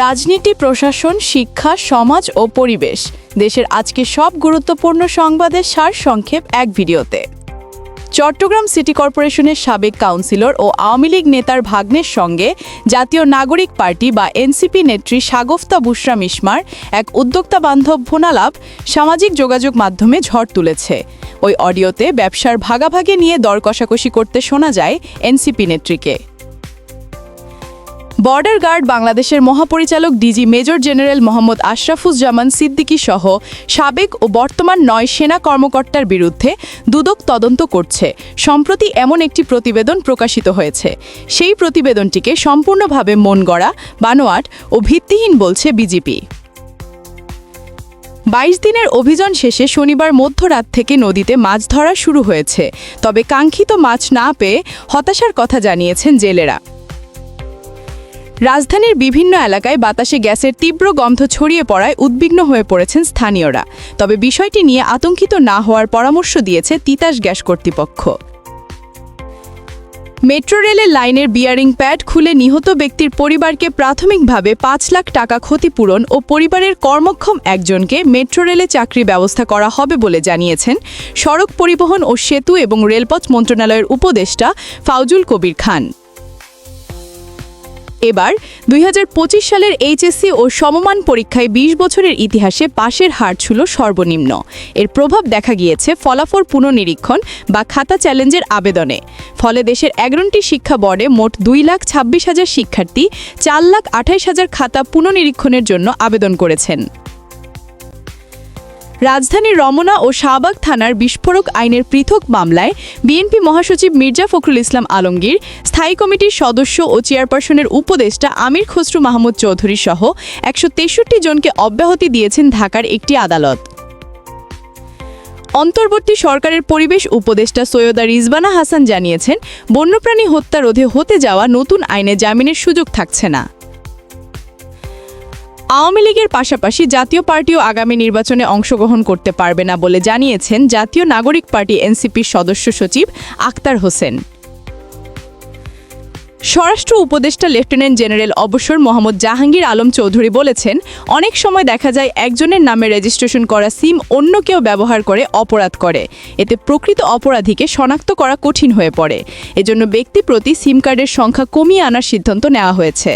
রাজনীতি, প্রশাসন, শিক্ষা, সমাজ ও পরিবেশ। দেশের আজকে সব গুরুত্বপূর্ণ সংবাদের সার সংক্ষেপ এক ভিডিওতে। চট্টগ্রাম সিটি কর্পোরেশনের সাবেক কাউন্সিলর ও আওয়ামী লীগ নেতার ভাগ্নের সঙ্গে জাতীয় নাগরিক পার্টি বা এনসিপি নেত্রী সাগফতা বুশরা মিসমার এক উদ্যোক্তা বান্ধব ফোনালাপ সামাজিক যোগাযোগ মাধ্যমে ঝড় তুলেছে। ওই অডিওতে ব্যবসার ভাগাভাগি নিয়ে দর কষাকষি করতে শোনা যায় এনসিপি নেত্রীকে। বর্ডার গার্ড বাংলাদেশের মহাপরিচালক DG major general Mohammad Ashrafuzzaman Siddiqui সহ সাবেক ও বর্তমান নয় সেনা কর্মকর্তার বিরুদ্ধে দুদক তদন্ত করছে। সম্প্রতি এমন একটি প্রতিবেদন প্রকাশিত হয়েছে। সেই প্রতিবেদনটিকে সম্পূর্ণভাবে মন গড়া, বানোয়াট ও ভিত্তিহীন বলছে বিজেপি। বাইশ দিনের অভিযান শেষে শনিবার মধ্যরাত থেকে নদীতে মাছ ধরা শুরু হয়েছে। তবে কাঙ্ক্ষিত মাছ না পেয়ে হতাশার কথা জানিয়েছেন জেলেরা। রাজধানীর বিভিন্ন এলাকায় বাতাসে গ্যাসের তীব্র গন্ধ ছড়িয়ে পড়ায় উদ্বিগ্ন হয়ে পড়েছেন স্থানীয়রা। তবে বিষয়টি নিয়ে আতঙ্কিত না হওয়ার পরামর্শ দিয়েছে তিতাস গ্যাস কর্তৃপক্ষ। মেট্রো রেলের লাইনের বিয়ারিং প্যাড খুলে নিহত ব্যক্তির পরিবারকে প্রাথমিকভাবে পাঁচ লাখ টাকা ক্ষতিপূরণ ও পরিবারের কর্মক্ষম একজনকে মেট্রো রেলে চাকরি ব্যবস্থা করা হবে বলে জানিয়েছেন সড়ক পরিবহন ও সেতু এবং রেলপথ মন্ত্রণালয়ের উপদেষ্টা ফাউজুল কবির খান। এবার দুই হাজার পঁচিশ সালের এইচএসসি ও সমমান পরীক্ষায় ২০ বছরের ইতিহাসে পাশের হার ছিল সর্বনিম্ন। এর প্রভাব দেখা গিয়েছে ফলাফল পুনর্নিরীক্ষণ বা খাতা চ্যালেঞ্জের আবেদনে। ফলে দেশের এগারোটি শিক্ষা বোর্ডে মোট দুই লাখ ছাব্বিশ হাজার শিক্ষার্থী চার লাখ আঠাইশ হাজার খাতা পুনর্নিরীক্ষণের জন্য আবেদন করেছেন। রাজধানীর রমনা ও শাহবাগ থানার বিস্ফোরক আইনের পৃথক মামলায় বিএনপি মহাসচিব মির্জা ফখরুল ইসলাম আলমগীর, স্থায়ী কমিটির সদস্য ও চেয়ারপারসনের উপদেষ্টা আমির খসরু মাহমুদ চৌধুরী সহ একশো তেষট্টি জনকে অব্যাহতি দিয়েছেন ঢাকার একটি আদালত। অন্তর্বর্তী সরকারের পরিবেশ উপদেষ্টা সৈয়দা রিজবানা হাসান জানিয়েছেন, বন্যপ্রাণী হত্যা রোধে হতে যাওয়া নতুন আইনে জামিনের সুযোগ থাকছে না। আওয়ামী লীগের পাশাপাশি জাতীয় পার্টিও আগামী নির্বাচনে অংশগ্রহণ করতে পারবে না বলে জানিয়েছেন জাতীয় নাগরিক পার্টি এনসিপির সদস্য সচিব আক্তার হোসেন। স্বরাষ্ট্র উপদেষ্টা লেফটেন্যান্ট জেনারেল অবসর মোহাম্মদ জাহাঙ্গীর আলম চৌধুরী বলেছেন, অনেক সময় দেখা যায় একজনের নামে রেজিস্ট্রেশন করা সিম অন্য কেউ ব্যবহার করে অপরাধ করে। এতে প্রকৃত অপরাধীকে শনাক্ত করা কঠিন হয়ে পড়ে। এজন্য ব্যক্তি প্রতি সিম কার্ডের সংখ্যা কমিয়ে আনার সিদ্ধান্ত নেওয়া হয়েছে।